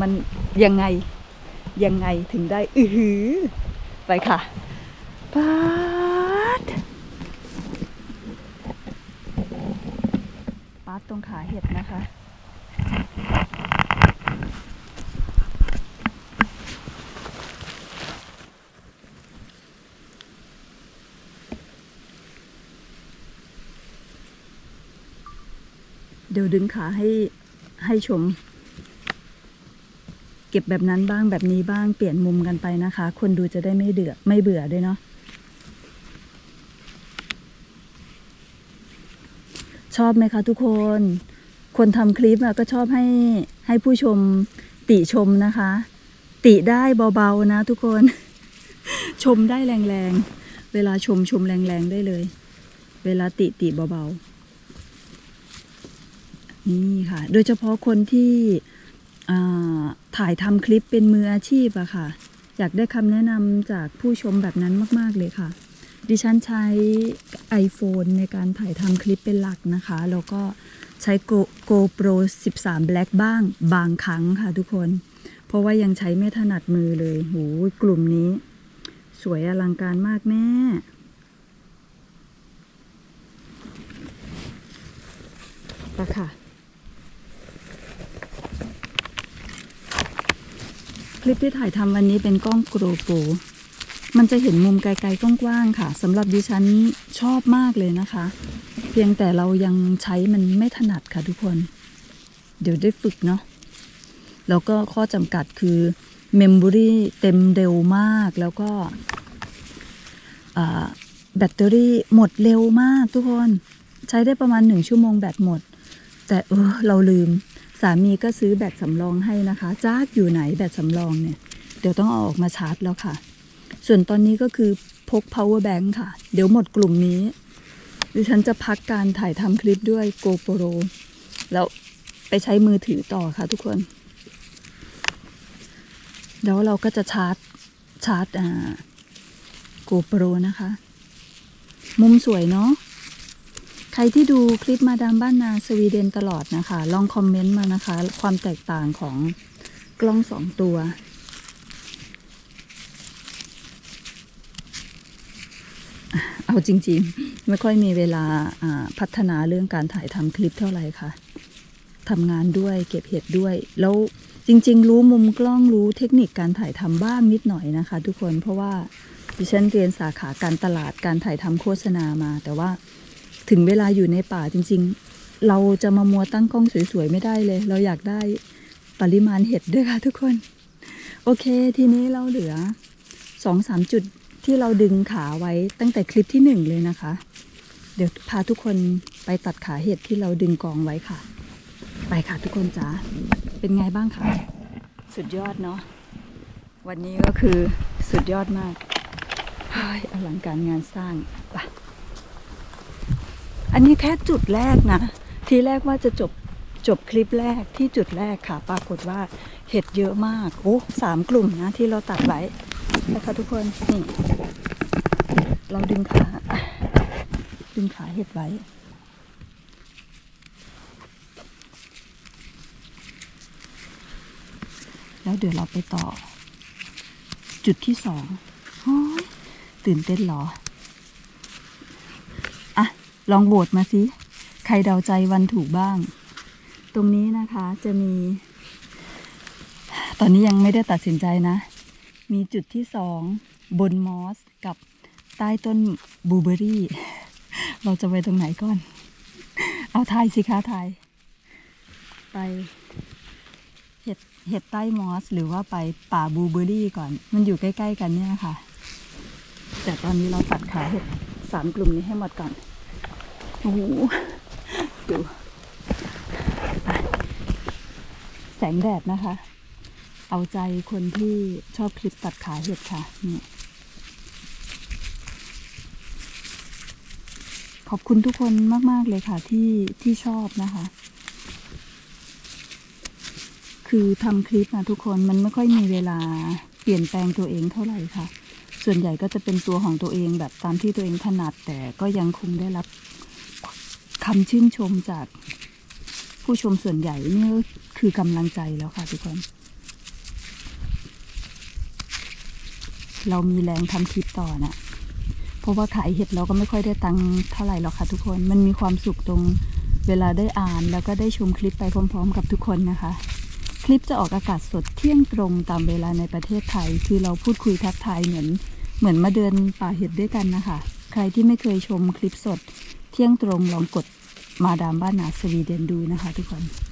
มันยังไงยังไงถึงได้อือหือ ไปค่ะปาดปาดตรงขาเห็ดนะคะเดี๋ยวดึงขาให้ให้ชม เก็บแบบนั้นบ้างแบบนี้บ้างเปลี่ยนมุมกันไปนะคะ คนดูจะได้ไม่เดือดไม่เบื่อด้วยเนาะชอบไหมคะทุกคน คนทำคลิปอะก็ชอบให้ให้ผู้ชมติชมนะคะ ติได้เบาๆนะทุกคน ชมได้แรงๆ เวลาชมชมแรงๆได้เลย เวลาติติเบาๆ นี่ค่ะ โดยเฉพาะคนที่ ถ่ายทำคลิปเป็นมืออาชีพอะค่ะ อยากได้คำแนะนำจากผู้ชมแบบนั้นมากๆเลยค่ะ ดิฉันใช้ iPhone ในการถ่ายทำคลิปเป็นหลักนะคะ แล้วก็ใช้ GoPro 13 Black บ้างบางครั้งค่ะทุกคน เพราะว่ายังใช้ไม่ถนัดมือเลยโหกลุ่มนี้ สวยอลังการมากแม่ไปค่ะ คลิปที่ถ่ายทำวันนี้เป็นกล้องโกรโปรมันจะเห็นมุมไกลๆกว้างๆค่ะสำหรับดิฉันชอบมากเลยนะคะ เพียงแต่เรายังใช้มันไม่ถนัดค่ะทุกคน เดี๋ยวได้ฝึกเนาะแล้วก็ข้อจำกัดคือเมมโมรีเต็มเร็วมากแล้วก็แบตเตอรี่หมดเร็วมากทุกคน ใช้ได้ประมาณหนึ่งชั่วโมงแบตหมด แต่เออเราลืม สามีก็ซื้อแบตสำรองให้นะคะจากอยู่ไหนแบตสำรองเนี่ย เดี๋ยวต้องเอาออกมาชาร์จแล้วค่ะ ส่วนตอนนี้ก็คือพก power bank ค่ะ เดี๋ยวหมดกลุ่มนี้ ดิฉันจะพักการถ่ายทำคลิปด้วย GoPro แล้วไปใช้มือถือต่อค่ะทุกคน แล้วเราก็จะชาร์จชาร์จอ่า GoPro นะคะ มุมสวยเนาะ ใครที่ดูคลิปมาดามบ้านนาสวีเดนตลอดนะคะ ลองคอมเมนต์มานะคะ ความแตกต่างของกล้องสองตัว เอาจริงๆ ไม่ค่อยมีเวลาอ่าพัฒนาเรื่องการถ่ายทำคลิปเท่าไหร่ค่ะทำงานด้วยเก็บเห็ดด้วย แล้วจริง ๆ รู้มุมกล้องรู้เทคนิคการถ่ายทำบ้างนิดหน่อยนะคะ ทุกคนเพราะว่าดิฉันเรียนสาขาการตลาดการถ่ายทำโฆษณามา แต่ว่า ถึงเวลาอยู่ในป่าจริง ๆ เราจะมามัวตั้งกล้องสวยๆ ไม่ได้เลย เราอยากได้ปริมาณเห็ดด้วยค่ะทุกคน โอเค ทีนี้เราเหลือสองสามจุดที่เราดึงขาไว้ตั้งแต่คลิปที่หนึ่งเลยนะคะ เดี๋ยวพาทุกคนไปตัดขาเห็ดที่เราดึงกองไว้ค่ะ ไปค่ะทุกคนจ๋าเป็นไงบ้างคะสุดยอดเนาะวันนี้ก็คือสุดยอดมากเฮ้อลังการงานสร้างไป อันนี้แค่จุดแรกนะ ทีแรกว่าจะจบจบคลิปแรกที่จุดแรกค่ะ ปรากฏว่าเห็ดเยอะมาก โอ้สามกลุ่มนะ ที่เราตัดไว้นะคะทุกคน นี่ เราดึงขา ดึงขาเห็ดไว้ แล้วเดี๋ยวเราไปต่อ จุดที่สองตื่นเต้นเหรอ ลองโบทมาสิใครเดาใจวันถูกบ้าง ตรงนี้นะคะจะมี ตอนนี้ยังไม่ได้ตัดสินใจนะ มีจุดที่สองบนมอสกับใต้ต้นบูเบอรี่ เราจะไปตรงไหนก่อน เอาทายสิคะทาย ไปเห็ดเห็ดใต้มอส หรือว่าไปป่าบูเบอรี่ก่อน มันอยู่ใกล้ ๆ กันเนี่ยค่ะ แต่ตอนนี้เราตัดขาเห็ดสามกลุ่มนี้ให้หมดก่อน โอ้โหดูแสงแดดนะคะ เอาใจคนที่ชอบคลิปตัดขาเห็ดค่ะนี่ขอบคุณทุกคนมาก ๆ เลยค่ะที่ที่ชอบนะคะ คือทำคลิปนะทุกคนมันไม่ค่อยมีเวลาเปลี่ยนแปลงตัวเองเท่าไหร่ค่ะ ส่วนใหญ่ก็จะเป็นตัวของตัวเองแบบตามที่ตัวเองถนัดแต่ก็ยังคงได้รับ คำชื่นชมจากผู้ชมส่วนใหญ่นี่คือกำลังใจแล้วค่ะทุกคน เรามีแรงทำคลิปต่อน่ะเพราะว่าขายเห็ดเราก็ไม่ค่อยได้ตังค์เท่าไหร่หรอกค่ะทุกคน มันมีความสุขตรงเวลาได้อ่านแล้วก็ได้ชมคลิปไปพร้อม ๆ กับทุกคนนะคะ คลิปจะออกอากาศสดเที่ยงตรงตามเวลาในประเทศไทย คือเราพูดคุยทักทายเหมือนเหมือนมาเดินป่าเห็ดด้วยกันนะคะ ใครที่ไม่เคยชมคลิปสด เที่ยงตรงลองกดมาดามบ้านนาสวีเดนดูนะคะทุกคน